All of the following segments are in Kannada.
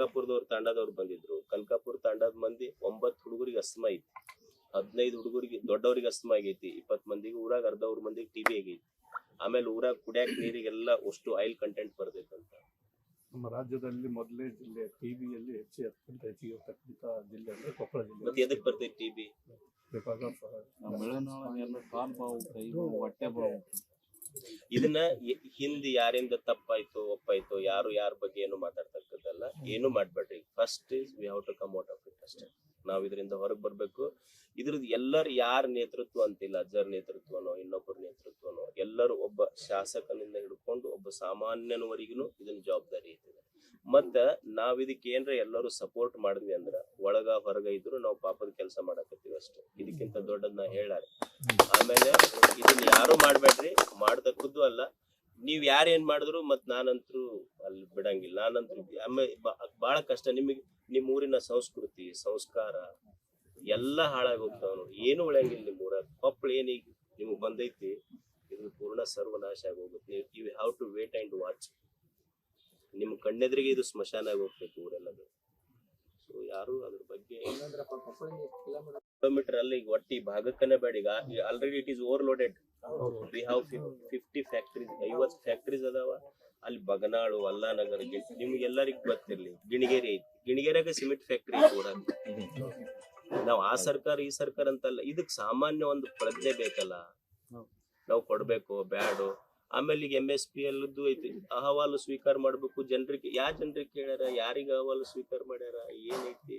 ಕನಕಾಪುರದವ್ರ ತಾಂಡದವ್ರು ಬಂದಿದ್ರು. ಕನಕಾಪುರ ತಾಂಡದ ಮಂದಿ ಒಂಬತ್ತು ಹುಡುಗರಿಗೆ ಅಸ್ತಮ ಐತಿ. ಹದಿನೈದು ಹುಡುಗರಿಗೆ ದೊಡ್ಡವ್ರಿಗೆ ಅಸ್ಮ ಆಗೈತಿ. ಇಪ್ಪತ್ ಮಂದಿಗೆ ಊರಾಗ ಅರ್ಧ ಅವ್ರ ಮಂದಿಗೆ ಟಿವಿ ಆಗೈತಿ. ಆಮೇಲೆ ಊರಾಗ ಕುಡಿಯಾಕ ನೀರಿಗೆಲ್ಲ ಅಷ್ಟು ಆಯಿಲ್ ಕಂಟೆಂಟ್ ಬರ್ತೈತಂತ ನಮ್ಮ ರಾಜ್ಯದಲ್ಲಿ ಮೊದಲೇ ಜಿಲ್ಲೆ ಟಿವಿಯಲ್ಲಿ ಹೆಚ್ಚು ಅತ್ಯಂತ ಹೆಚ್ಚಿಗೆ ಇರತಕ್ಕಂಥ ಜಿಲ್ಲೆ ಅಂದ್ರೆ ಕೊಪ್ಪಳ ಜಿಲ್ಲೆ. ಮತ್ತೆ ಎದಕ್ ಬರ್ತೈತಿ ಟಿವಿ ಬಿಕಾಸ್ ಆಫ್ ಹೊಟ್ಟೆ ಬಾವು ಇದನ್ನ ಹಿಂದಿ ಯಾರಿಂದ ತಪ್ಪಾಯ್ತು ಒಪ್ಪಾಯ್ತು ಯಾರು ಯಾರ ಬಗ್ಗೆ ಏನು ಮಾತಾಡ್ತಕ್ಕದ್ದಲ್ಲ ಏನು ಮಾಡ್ಬೇಡ್ರಿ. First is we have to come out of it ಅಷ್ಟೇ. ನಾವ್ ಇದರಿಂದ ಹೊರಗೆ ಬರ್ಬೇಕು. ಇದ್ರದ್ದು ಎಲ್ಲರೂ ಯಾರ ನೇತೃತ್ವ ಅಂತಿಲ್ಲ ಅಜ್ಜರ್ ನೇತೃತ್ವನೋ ಇನ್ನೊಬ್ಬರ ನೇತೃತ್ವನೋ ಎಲ್ಲರೂ ಒಬ್ಬ ಶಾಸಕನಿಂದ ಹಿಡ್ಕೊಂಡು ಒಬ್ಬ ಸಾಮಾನ್ಯನವರಿಗೂ ಇದನ್ನ ಜವಾಬ್ದಾರಿ ಐತಿ ಮತ್ತ ನಾವ್ ಇದಕ್ಕೆ ಏನ್ರ ಎಲ್ಲರೂ ಸಪೋರ್ಟ್ ಮಾಡಿದ್ವಿ ಅಂದ್ರ ಒಳಗ ಹೊರಗ ಇದ್ರು ನಾವು ಪಾಪದ ಕೆಲಸ ಮಾಡಕತ್ತೀವಿ ಅಷ್ಟೇ. ಇದಕ್ಕಿಂತ ದೊಡ್ಡದ್ ನಾ ಹೇಳಾರೆ ಆಮೇಲೆ ಇದನ್ನ ಯಾರು ಮಾಡ್ಬೇಡ್ರಿ ಮಾಡ್ದಕ್ಕದ್ದು ಅಲ್ಲ. ನೀವ್ ಯಾರು ಏನ್ ಮಾಡಿದ್ರು ಮತ್ ನಾನಂತೂ ಅಲ್ಲಿ ಬಿಡಂಗಿಲ್ಲ. ನಾನಂತ್ರು ಆಮೇಲೆ ಬಹಳ ಕಷ್ಟ. ನಿಮಗೆ ನಿಮ್ ಊರಿನ ಸಂಸ್ಕೃತಿ, ಸಂಸ್ಕಾರ ಎಲ್ಲ ಹಾಳಾಗಿ ಹೋಗ್ತಾವ ನೋಡಿ. ಏನು ಉಳಿಯಂಗಿಲ್ಲ ನಿಮ್ ಊರಾಗ. ಕೊಪ್ಪಳ ಏನೀಗ ನಿಮ್ಗೆ ಬಂದೈತಿ ಇದು ಪೂರ್ಣ ಸರ್ವನಾಶ ಆಗಿ ಹೋಗುತ್ತೆ you have to wait and watch ನಿಮ್ ಕಣ್ಣೆದ್ರಿಗೆ ಇದು ಸ್ಮಶಾನ ಆಗಿ ಹೋಗ್ತೈತಿ ಸೊ ಯಾರು ಅದ್ರ ಬಗ್ಗೆ? ಕಿಲೋಮೀಟರ್ ಅಲ್ಲಿ ಈಗ ಒಟ್ಟಿ ಭಾಗಕ್ಕನೆ ಬೇಡ. ಈಗ already it is overloaded we have fifty factories ಐವತ್ ಫ್ಯಾಕ್ಟ್ರೀಸ್ ಅದಾವ. ಅಲ್ಲಿ ಬಗನಾಳು ಅಲ್ಲಾನಗರ ನಿಮ್ಗೆಲ್ಲರಿಗೂ ಗೊತ್ತಿರ್ಲಿ. ಗಿಣಿಗೇರಿ ಐತಿ ಗಿಣಿಗೇರಿಯಾಗ ಸಿಮೆಂಟ್ ಫ್ಯಾಕ್ಟ್ರಿ ಕೂಡ. ನಾವು ನಾವ್ ಆ ಸರ್ಕಾರ ಈ ಸರ್ಕಾರ ಅಂತಲ್ಲ. ಇದಕ್ ಸಾಮಾನ್ಯ ಒಂದು ಪ್ರಜ್ಞೆ ಬೇಕಲ್ಲ. ನಾವು ಕೊಡ್ಬೇಕು ಬ್ಯಾಡು. ಆಮೇಲೆ ಈಗ ಎಂ ಎಸ್ ಪಿ ಎಲ್ಲದ್ದು ಐತಿ. ಅಹವಾಲು ಸ್ವೀಕಾರ ಮಾಡ್ಬೇಕು. ಜನರಿಗೆ ಯಾ ಜನರಿಗೆ ಕೇಳ್ಯಾರ? ಯಾರಿಗ ಅಹವಾಲು ಸ್ವೀಕಾರ ಮಾಡ್ಯಾರ? ಏನೈತಿ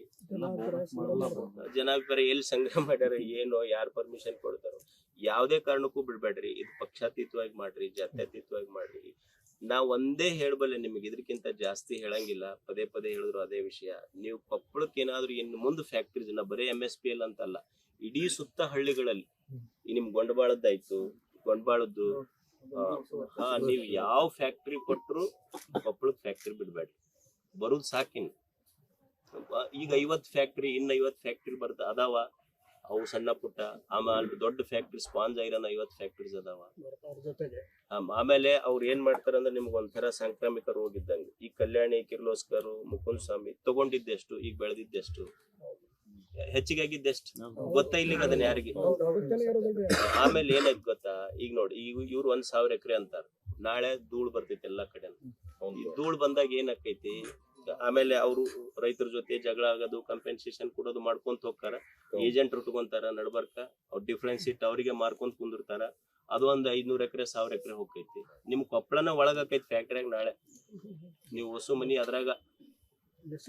ಜನಾಭಿಪ್ರಾಯ ಎಲ್ಲಿ ಸಂಗ್ರಹ ಮಾಡ್ಯಾರ? ಏನೋ, ಯಾರು ಪರ್ಮಿಷನ್ ಕೊಡ್ತಾರೋ? ಯಾವ್ದೇ ಕಾರಣಕ್ಕೂ ಬಿಡ್ಬೇಡ್ರಿ. ಇದು ಪಕ್ಷಾತೀತವಾಗಿ ಮಾಡ್ರಿ, ಜಾತ್ಯತೀತವಾಗಿ ಮಾಡ್ರಿ. ನಾ ಒಂದೇ ಹೇಳ್ಬಲ್ಲೆ ನಿಮಗೆ ಇದಕ್ಕಿಂತ ಜಾಸ್ತಿ ಹೇಳಂಗಿಲ್ಲ. ಪದೇ ಪದೇ ಹೇಳಿದ್ರು ಅದೇ ವಿಷಯ. ನೀವು ಕೊಪ್ಪಳಕ್ಕೆ ಏನಾದ್ರು ಇನ್ನು ಮುಂದೆ ಫ್ಯಾಕ್ಟ್ರೀಸ್ ನಾ, ಬರೇ ಎಂ ಎಸ್ ಪಿ ಎಲ್ ಅಂತಲ್ಲ, ಇಡೀ ಸುತ್ತ ಹಳ್ಳಿಗಳಲ್ಲಿ ನಿಮ್ ಗೊಂಡಬಾಳದ್ದಾಯ್ತು ಗೊಂಡಬಾಳದ್ದು ನೀವ್ ಯಾವ ಫ್ಯಾಕ್ಟ್ರಿ ಕೊಟ್ರು ಕೊಪ್ಪಳಕ್ ಫ್ಯಾಕ್ಟ್ರಿ ಬಿಡ್ಬೇಡ್ರಿ. ಬರೋದ್ ಸಾಕಿನ. ಈಗ ಐವತ್ ಫ್ಯಾಕ್ಟ್ರಿ ಇನ್ನ ಐವತ್ ಫ್ಯಾಕ್ಟ್ರಿ ಬರ್ತ ಅದಾವ. ಅವು ಸಣ್ಣ ಪುಟ್ಟ, ಆಮೇಲೆ ದೊಡ್ಡ ಫ್ಯಾಕ್ಟ್ರಿ ಸ್ಪಾಂಜ್, ಐರನ್ ಐವತ್ ಫ್ಯಾಕ್ಟ್ರೀಸ್ ಅದಾವ. ಆಮ್- ಆಮೇಲೆ ಅವ್ರು ಏನ್ ಮಾಡ್ತಾರ ಅಂದ್ರೆ ನಿಮ್ಗೆ ಒಂಥರ ಸಾಂಕ್ರಾಮಿಕ ರೋಗ ಇದ್ದಂಗೆ. ಈ ಕಲ್ಯಾಣಿ ಕಿರ್ಲೋಸ್ಕರ್ ಮುಕುಂದ್ ಸ್ವಾಮಿ ತಗೊಂಡಿದ್ದೆಷ್ಟು, ಈಗ ಬೆಳೆದಿದ್ದೆಷ್ಟು. ಹೆಚ್ಚಿಗೆ ಆಗಿದ್ದೆಷ್ಟು ಗೊತ್ತಾ ಇಲ್ಲಿಗೆ ಅದನ್ನ ಯಾರಿಗೆ? ಆಮೇಲೆ ಏನಾಯ್ತು ಗೊತ್ತಾ? ಈಗ ನೋಡಿ ಈಗ ಇವ್ರು ಒಂದ್ ಸಾವಿರ ಎಕರೆ ಅಂತಾರ. ನಾಳೆ ಧೂಳ್ ಬರ್ತೈತಿ ಎಲ್ಲಾ ಕಡೆ. ಧೂಳ್ ಬಂದಾಗ ಏನಾಕೈತಿ ಆಮೇಲೆ ಅವರು ರೈತರ ಜೊತೆ ಜಗಳ ಆಗೋದು ಕಂಪೆನ್ಸೇಷನ್ ಕೊಡೋದು ಮಾಡ್ಕೊಂತ ಹೋಗ್ತಾರ. ಏಜೆಂಟ್ ಉಟ್ಕೊಂತಾರ ನಡ್ಬರ್ಕ. ಅವ್ರ ಡಿಫ್ರೆನ್ಸ್ ಇಟ್ಟು ಅವರಿಗೆ ಮಾರ್ಕೊಂತ ಕುಂದಿರ್ತಾರ. ಅದು ಒಂದ್ ಐದ್ನೂರ್ ಎಕರೆ ಸಾವಿರ ಎಕರೆ ಹೋಗ್ತೈತಿ. ನಿಮ್ ಕೊಪ್ಪಳನ ಒಳಗಾಕೈತಿ ಫ್ಯಾಕ್ಟ್ರಿಯಾಗ ನಾಳೆ. ನೀವು ಹೊಸ ಮನಿ ಅದ್ರಾಗ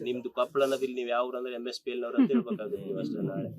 ನಿಮ್ದು ಕೊಪ್ಪಳ ನೀವು ನೀವ್ ಯಾವ ಅಂದ್ರೆ ಎಂ ಎಸ್ ಪಿ ಎಲ್ ಅವ್ರ ಅಂತ ಹೇಳ್ಬೇಕಾಗುತ್ತೆ ನೀವು ಅಷ್ಟೇ ನಾಳೆ.